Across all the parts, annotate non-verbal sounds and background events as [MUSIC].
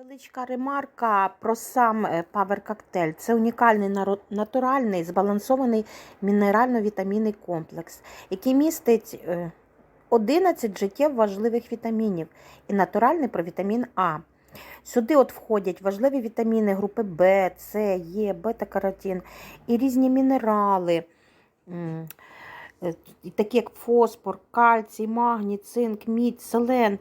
Невеличка ремарка про сам е, Power Cocktail. Це унікальний натуральний збалансований мінерально-вітамінний комплекс, який містить е, 11 життєво важливих вітамінів і натуральний провітамін А. Сюди от входять важливі вітаміни групи В, С, Е, бета-каротин і різні мінерали, е, такі як фосфор, кальцій, магній, цинк, мідь, селен.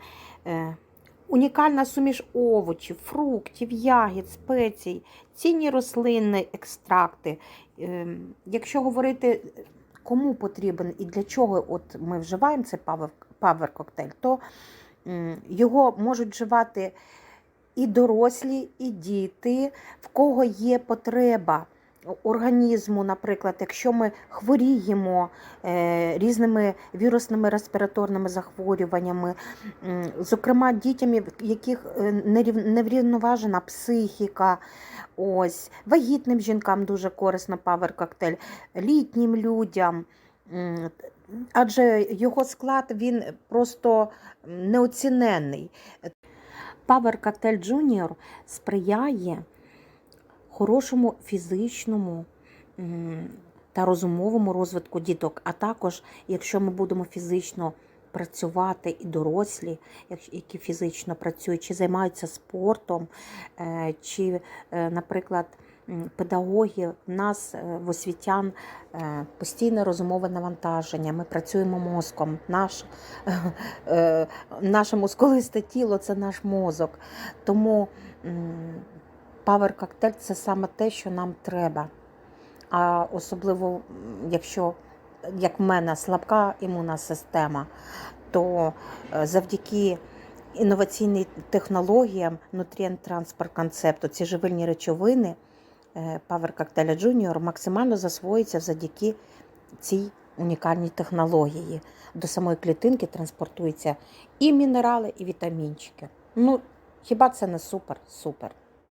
Унікальна суміш овочів, фруктів, ягід, спецій, цінні рослинні екстракти. Ем, Якщо говорити, кому потрібен і для чого от ми вживаємо цей павер, павер коктейль, то його можуть вживати і дорослі, і діти, в кого є потреба організму, наприклад, якщо ми хворіємо е, різними вірусними респіраторними захворюваннями, зокрема дітям, в яких е, неврівноважена психіка, ось, вагітним жінкам дуже корисно павер коктейль, літнім людям. Адже його склад він просто неоціненний. Power Cocktail Junior сприяє хорошому фізичному та розумовому розвитку діток. А також, якщо ми будемо фізично працювати і дорослі, які фізично працюють, чи займаються спортом, е, чи, е, наприклад, педагоги, в нас е, в освітян постійне розумове навантаження. Ми працюємо мозком. Наш, [LAUGHS] наше мускулисте тіло це наш мозок. Тому Power коктейль це саме те, що нам треба. А особливо, якщо, як в мене, слабка імунна система, то е, завдяки інноваційним технологіям, нутрієнт транспорт концепту, ці живильні речовини е, Power коктейля Junior максимально засвоюються завдяки цій унікальній технології. До самої клітинки транспортуються і мінерали, і вітамінчики. Ну, хіба це не супер? Супер.